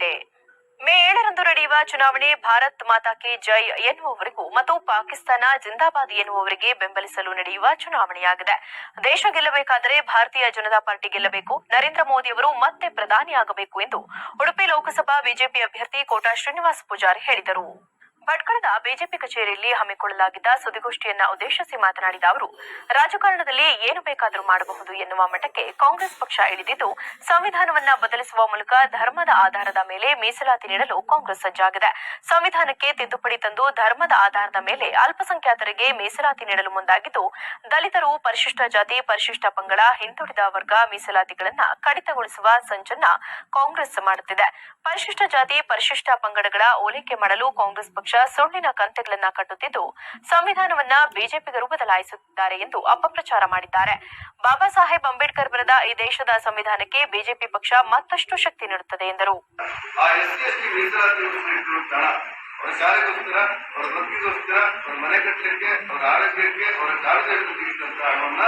ಗಂಟೆ ಮೇ ಏಳರಂದು ನಡೆಯುವ ಚುನಾವಣೆ ಭಾರತ್ ಮಾತಾ ಕಿ ಜೈ ಎನ್ನುವವರಿಗೂ ಮತ್ತು ಪಾಕಿಸ್ತಾನ ಜಿಂದಾಬಾದ್ ಎನ್ನುವವರಿಗೆ ಬೆಂಬಲಿಸಲು ನಡೆಯುವ ಚುನಾವಣೆಯಾಗಿದೆ. ದೇಶ ಗೆಲ್ಲಬೇಕಾದರೆ ಭಾರತೀಯ ಜನತಾ ಪಾರ್ಟಿ ಗೆಲ್ಲಬೇಕು. ನರೇಂದ್ರ ಮೋದಿ ಅವರು ಮತ್ತೆ ಪ್ರಧಾನಿಯಾಗಬೇಕು ಎಂದು ಉಡುಪಿ ಲೋಕಸಭಾ ಬಿಜೆಪಿ ಅಭ್ಯರ್ಥಿ ಕೋಟಾ ಶ್ರೀನಿವಾಸ್ ಪೂಜಾರಿ ಹೇಳಿದರು. ಭಟ್ಕಳದ ಬಿಜೆಪಿ ಕಚೇರಿಯಲ್ಲಿ ಹಮ್ಮಿಕೊಳ್ಳಲಾಗಿದ್ದ ಸುದ್ದಿಗೋಷ್ಠಿಯನ್ನ ಉದ್ದೇಶಿಸಿ ಮಾತನಾಡಿದ ಅವರು, ರಾಜಕಾರಣದಲ್ಲಿ ಏನು ಬೇಕಾದರೂ ಮಾಡಬಹುದು ಎನ್ನುವ ಮಟ್ಟಕ್ಕೆ ಕಾಂಗ್ರೆಸ್ ಪಕ್ಷ ಇಳಿದಿದ್ದು, ಸಂವಿಧಾನವನ್ನ ಬದಲಿಸುವ ಮೂಲಕ ಧರ್ಮದ ಆಧಾರದ ಮೇಲೆ ಮೀಸಲಾತಿ ನೀಡಲು ಕಾಂಗ್ರೆಸ್ ಸಜ್ಜಾಗಿದೆ. ಸಂವಿಧಾನಕ್ಕೆ ತಿದ್ದುಪಡಿ ತಂದು ಧರ್ಮದ ಆಧಾರದ ಮೇಲೆ ಅಲ್ಪಸಂಖ್ಯಾತರಿಗೆ ಮೀಸಲಾತಿ ನೀಡಲು ಮುಂದಾಗಿದ್ದು, ದಲಿತರು ಪರಿಶಿಷ್ಟ ಜಾತಿ, ಪರಿಶಿಷ್ಟ ಪಂಗಡ, ಹಿಂದುಳಿದ ವರ್ಗ ಮೀಸಲಾತಿಗಳನ್ನ ಕಡಿತಗೊಳಿಸುವ ಸಂಚನ್ನ ಕಾಂಗ್ರೆಸ್ ಮಾಡುತ್ತಿದೆ. ಪರಿಶಿಷ್ಟ ಜಾತಿ, ಪರಿಶಿಷ್ಟ ಪಂಗಡಗಳ ಓಲೈಕೆ ಮಾಡಲು ಕಾಂಗ್ರೆಸ್ ಪಕ್ಷ ಸುಳ್ಳಿನ ಕಂತೆಗಳನ್ನ ಕಟ್ಟುತ್ತಿದ್ದು, ಸಂವಿಧಾನವನ್ನ ಬಿಜೆಪಿಗರು ಬದಲಾಯಿಸುತ್ತಿದ್ದಾರೆ ಎಂದು ಅಪಪ್ರಚಾರ ಮಾಡಿದ್ದಾರೆ. ಬಾಬಾ ಸಾಹೇಬ್ ಅಂಬೇಡ್ಕರ್ ಬರೆದ ಈ ದೇಶದ ಸಂವಿಧಾನಕ್ಕೆ ಬಿಜೆಪಿ ಪಕ್ಷ ಮತ್ತಷ್ಟು ಶಕ್ತಿ ನೀಡುತ್ತದೆ ಎಂದರು. ಅವರ ಶಾಲೆಗೋಸ್ಕರ ಅವರ ಬದುಕಿಗೋಸ್ಕರ ಅವರ ಮನೆ ಕಟ್ಟಲಿಕ್ಕೆ, ಅವರ ಆರೋಗ್ಯಕ್ಕೆ, ಅವರ ತೆಗೆದಂತ ಹಣವನ್ನ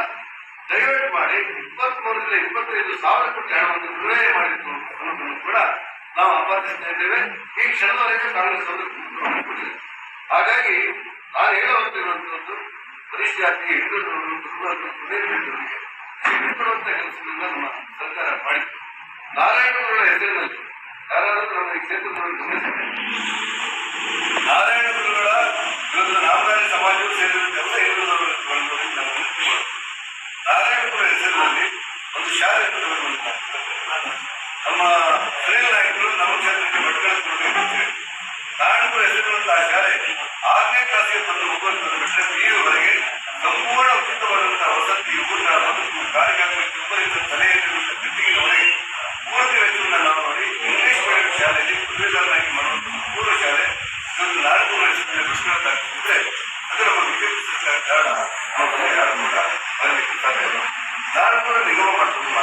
ಡೈವರ್ಟ್ ಮಾಡಿ ಇಪ್ಪತ್ತ್ ಮೂರರಿಂದ ಇಪ್ಪತ್ತೈದು ಸಾವಿರ ಕೋಟಿ ಹಣವನ್ನು ಪೂರೈಕೆ ಮಾಡಿತ್ತು ಅನ್ನೋದನ್ನು ಕೂಡ ಆಪಾದಿಸ್ತಾ ಇದ್ದೇವೆ ಈ ಕ್ಷಣದವರೆಗೆ ಕಾಂಗ್ರೆಸ್ ಅವರು ಹಾಗಾಗಿ ನಾನು ಹೇಳುವಂತಿರುವಂತಹದ್ದು ಹೊರಟಿರುವಂತದ್ದು ಹಿಂದೂ ಕೆಲಸದಿಂದ ನಮ್ಮ ಸರ್ಕಾರ ಮಾಡಿತ್ತು. ನಾರಾಯಣಗುರುಗಳ ಹೆಸರಿನಲ್ಲಿ, ಯಾರಾದರೂ ನಮ್ಮ ಈ ಕ್ಷೇತ್ರದಲ್ಲಿ ಗಮನಿಸಬೇಕು ನಾರಾಯಣ ಗುರುಗಳ ಇವತ್ತು ನಾಮದಾರಿ ಸಮಾಜವು ಸೇರಿದಂತೆ ಎಲ್ಲ ಹಿಂದುಳಿದವರು ಬಂದವರಿಗೆ ನಮ್ಮ ವಿನಂತಿ ಮಾಡುತ್ತೇವೆ. ನಾರಾಯಣ ಗುರುಗಳ ಹೆಸರಿನಲ್ಲಿ ಒಂದು ಶಾಲೆ ನಮ್ಮ ಅಂತ ಹೇಳಿ ನಾರಾಯಣಪುರ ಹೆಸರಿರುವಂತಹ ಶಾಲೆ ಆರನೇ ಕ್ಲಾಸಿಗೆ ಬಂದು ಸಂಪೂರ್ಣ ಉಚಿತವಾದಂತಹ ವಸತಿ ಊಟ ಮತ್ತು ಕಾರ್ಯಕ್ರಮ ಉಪಯುಕ್ತ ತಲೆಯಲ್ಲಿರುವಂತ ಕಟ್ಟಿಗೆವರೆಗೆ ಪೂರ್ತಿ ವೆಚ್ಚವನ್ನು ನಾವು ನೋಡಿ ಇಂಗ್ಲಿಷ್ ಶಾಲೆಯಲ್ಲಿ ಒಂದು ಪೂರ್ವ ಶಾಲೆ ಇವತ್ತು ಅದು ನಮ್ಮ ಬಿಜೆಪಿ ಕೂಡ ನಿಗಮ ಮಾಡ್ತಿಲ್ಲ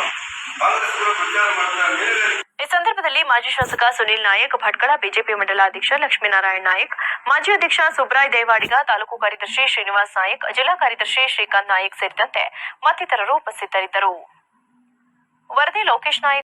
ಕಾಂಗ್ರೆಸ್ ಕೂಡ ಪ್ರಚಾರ ಮಾಡಿದ ಮೇಲೆ ಸಂದರ್ಭದಲ್ಲಿ ಮಾಜಿ ಶಾಸಕ ಸುನಿಲ್ ನಾಯಕ್, ಭಟ್ಕಳ ಬಿಜೆಪಿ ಮಂಡಲಾಧ್ಯಕ್ಷ ಲಕ್ಷ್ಮೀನಾರಾಯಣ ನಾಯಕ್, ಮಾಜಿ ಅಧ್ಯಕ್ಷ ಸುಬ್ರಾಯ್ ದೇವಾಡಿಗ, ತಾಲೂಕು ಕಾರ್ಯದರ್ಶಿ ಶ್ರೀನಿವಾಸ್ ನಾಯಕ್, ಜಿಲ್ಲಾ ಕಾರ್ಯದರ್ಶಿ ಶ್ರೀಕಾಂತ್ ನಾಯಕ್ ಸೇರಿದಂತೆ ಮತ್ತಿತರರು ಉಪಸ್ಥಿತರಿದ್ದರು. ವರದಿ ಲೋಕೇಶ್ ನಾಯಕ್